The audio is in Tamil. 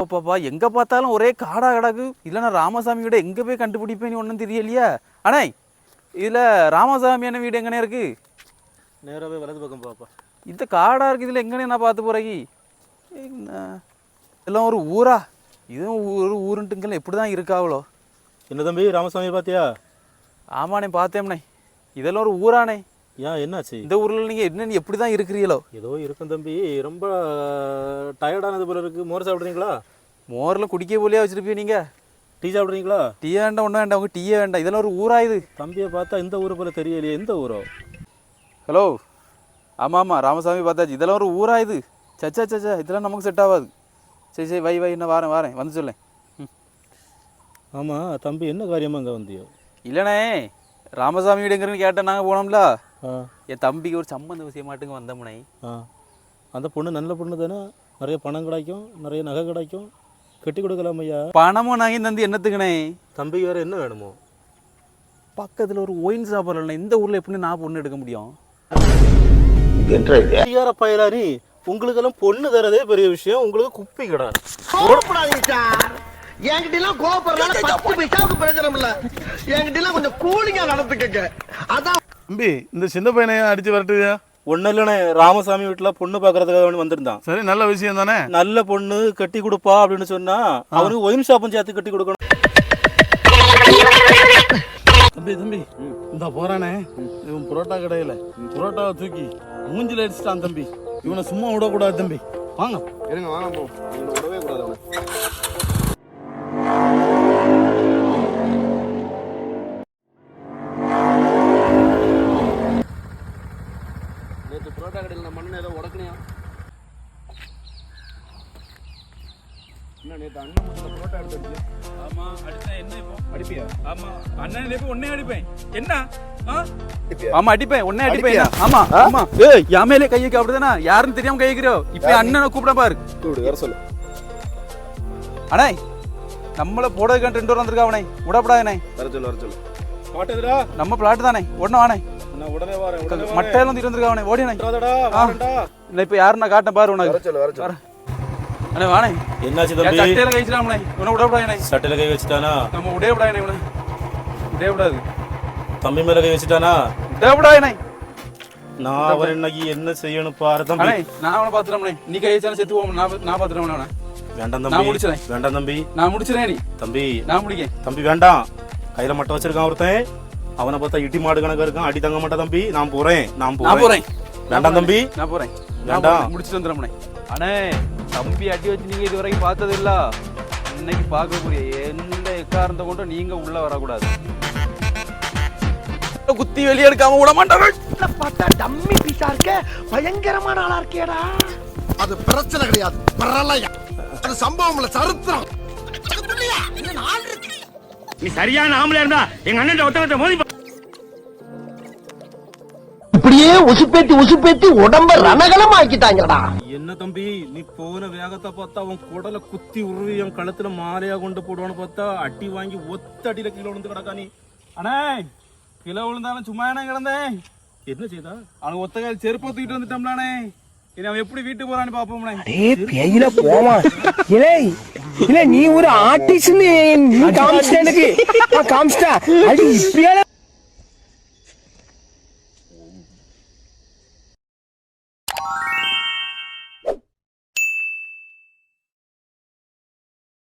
பாப்பா எங்க பார்த்தாலும் ஒரே காடா கிடக்கு இல்லைன்னா ராமசாமி வீடு எங்க போய் கண்டுபிடிப்பேன்னு ஒன்றும் தெரியலையா. அண்ணே இதுல ராமசாமி வீடு எங்கனே இருக்கு? நேராகவே வலது பக்கம் பாப்பா. இந்த காடா இருக்கு இதுல எங்கனே நான் பார்த்து போறேன். எல்லாம் ஒரு ஊரா? இதுவும் ஒரு ஊருன்ட்டுங்கெல்லாம் எப்படி தான் இருக்காவளோ? என்ன தம்பி ராமசாமி பாத்தியா ஆமாண்ணே பார்த்தேம்ண்ணே. இதெல்லாம் ஒரு ஊரானே ஏன் என்னாச்சு? இந்த ஊர்ல நீங்க என்னன்னு எப்படி தான் இருக்கிறீங்களோ? ஏதோ இருக்கும் தம்பி. ரொம்ப டயர்டானது போல இருக்கு. மோர் சாப்பிட்றீங்களா? மோரில் குடிக்க போலியா வச்சிருப்பீங்க நீங்க? டீ சாப்பிட்றீங்களா? டீ வேண்டாம் ஒன்றும் வேண்டாம். உங்க டீயே வேண்டாம். இதெல்லாம் ஒரு ஊரா இது? தம்பியை பார்த்தா இந்த ஊரை போல தெரியலையே. எந்த ஊரோ? ஹலோ. ஆமாம் ஆமாம் ராமசாமி பார்த்தாச்சு. இதெல்லாம் ஒரு ஊரா இது? சச்சா சச்சா இதெல்லாம் நமக்கு செட் ஆகாது. சரி சரி. வை வை. என்ன வாரேன் வாரேன். வந்து சொல்லேன் ஆமாம் தம்பி என்ன காரியமாக அங்கே வந்தியோ? இல்லைண்ணே ராமசாமி வீடுங்கிறன்னு கேட்டேன். நாங்கள் போனோம்ல. என் தம்பிக்கு ஒரு சம்பந்த விஷயம் மாட்டுங்க வந்தோம்னே ஆ. அந்த பொண்ணு நல்ல பொண்ணு தானே? நிறைய பணம் கிடைக்கும் நிறைய நகை கிடைக்கும். கட்டி கொடுக்கலாம் ஐயா. பணமும் நாங்கள் தந்து என்னத்துக்குண்ணே? தம்பிக்கு வேறு என்ன வேணுமோ? பக்கத்தில் ஒரு ஒயின் சாப்பிட்றேன் இந்த ஊரில் எப்படி நான் பொண்ணு எடுக்க முடியும்? அதிகார பயலா நீ உங்களுக்கெல்லாம் பொண்ணு தரதே பெரிய விஷயம். உங்களுக்கு குப்பி கடை கோவப்படாதீங்க சார். என்கிட்ட எல்லாம் பத்து பைசாவுக்கு பிரயோஜனம் இல்ல. என்கிட்ட எல்லாம் கொஞ்சம் கூலிங்கா நடந்துக்கங்க. அதான் தம்பி இந்த சின்ன பையனை அடிச்சு வரட்டுவியா ஒன்றும் இல்லைண்ணே. ராமசாமி வீட்டில் பொண்ணு பார்க்கறதுக்காக வேண்டி வந்திருந்தான். சரி நல்ல விஷயம் தானே? நல்ல பொண்ணு கட்டி கொடுப்பா அப்படின்னு சொன்னா அவனுக்கு ஒயின் ஷாப்பும் சேர்த்து கட்டி கொடுக்கணும். தம்பி தம்பி இந்த போறானே. இவன் புரோட்டா கடையில. புரோட்டாவை தூக்கி மூஞ்சில அடிச்சிட்டான் தம்பி. இவனை சும்மா விடக்கூடாது தம்பி. வாங்க. இருங்க வாங்க போ. இவனை விடவே கூடாது அவனை. புரோட்டா கடையில் நம்ம அண்ணன் ஏதோ உடக்கணியா என்ன நேற்று அண்ணன் மட்டும் புரோட்டா எடுத்து என்ன இப்போ? அடிப்பியா? ஆமாம் அண்ணன் இப்போ ஒன்னே அடிப்பேன். என்ன? ஆமா அடிப்பேன். உடனே அடிப்பேன். ஆமா. ஆமா. ஏய் என் மேலே கை வைக்க அப்படிதானா? யாருன்னு தெரியாம கை வைக்கிறோ இப்ப அண்ணனை கூப்பிட பாரு. கூப்பிடு சொல்லு. அண்ணே நம்மள போடுறதுக்கு ரெண்டு பேர் வந்திருக்கா அவனை? விடப்படாதே வர சொல்லு வர சொல்லு. நம்ம பிளாட் தானே. உடனே வானே நான். மட்டையெல்லாம் தூக்கிட்டு வந்திருக்கா அவனை. வரேன்டா. இல்லை இப்போ யாரு நான் காட்டேன் பாரு உனக்கு. அண்ணே வானே என்னாச்சு என் தம்பி? சட்டையில கழிச்சிடாமனே இவனை விடப்படாதே சட்டையில கை வச்சுட்டானா? நம்ம விடவே விடாதே இவனை. விடவே விடாது தம்பி மேல கை வச்சுட்டானா? விடவே விடாதே நான் அவர் இன்னைக்கு என்ன செய்யணும் பாரு தம்பி. அண்ணே நான் அவனை பார்த்துட்டோம்னே நீ கை வச்சாலும் செத்து போவோம் நான் நான் அவனை. வேண்டாம் நான் தம்பி. முடிச்சிடுறேன். வேண்டாம் தம்பி. நான் முடிச்சிடறேன் நீ தம்பி. நான் முடிக்கேன். தம்பி வேண்டாம். கையில மட்டும் வச்சிருக்கான் ஒருத்தன். அவனை பார்த்தா இடி மாடு கணக்கு இருக்கான். அடி தங்க மாட்டா தம்பி. நான் போறேன். நான் போறேன். வேண்டாம் தம்பி. நான் போறேன். வேண்டாம். நான் முடிச்சுட்டு வந்துடுறேன் அண்ணே தம்பி அடி வச்சு நீங்க இது வரைக்கும் பார்த்தது இல்ல. இன்னைக்கு பார்க்கக்கூடிய எந்த எக்காரந்த கொண்டும் நீங்க உள்ள வரக்கூடாது. குத்தி வெளியே எடுக்காம விட மாட்டாங்க பார்த்தா டம்மி பீஸா இருக்க. பயங்கரமான ஆளா இருக்கேடா. அது பிரச்சனை கிடையாது. பிரளயம் அது சம்பவம் இல்ல சரித்திரம். நீ சரியான ஆம்பளை இருந்தா எங்க அண்ணன் ஒருத்தவங்க மோதி இப்படியே உசுப்பேத்தி உசுப்பேத்தி உடம்ப ரணகலம் ஆக்கிட்டாங்கடா என்ன தம்பி நீ போன வேகத்தை பார்த்தா அவன் குடலை குத்தி உருவி என் கழுத்துல மாலையா கொண்டு போடுவான்னு பார்த்தா அடி வாங்கி ஒத்த அடியில கீழே விழுந்து கிடக்கா நீ. அண்ணே கிலோ விழுந்தாலும் சும்மா என்ன கிடந்தேன். என்ன செய்தா? அவனுக்கு ஒத்த கால் செருப்பை தூக்கிட்டு வந்துட்டோம்லானே இனி அவன் எப்படி வீட்டுக்கு போறான்னு பாப்போம்னே பேயில போமா இலே இல்ல நீ ஒரு ஆர்டிஸ்ட் நீ காமிச்சிட்ட எனக்கு. காமிச்சிட்டா அது இப்படியான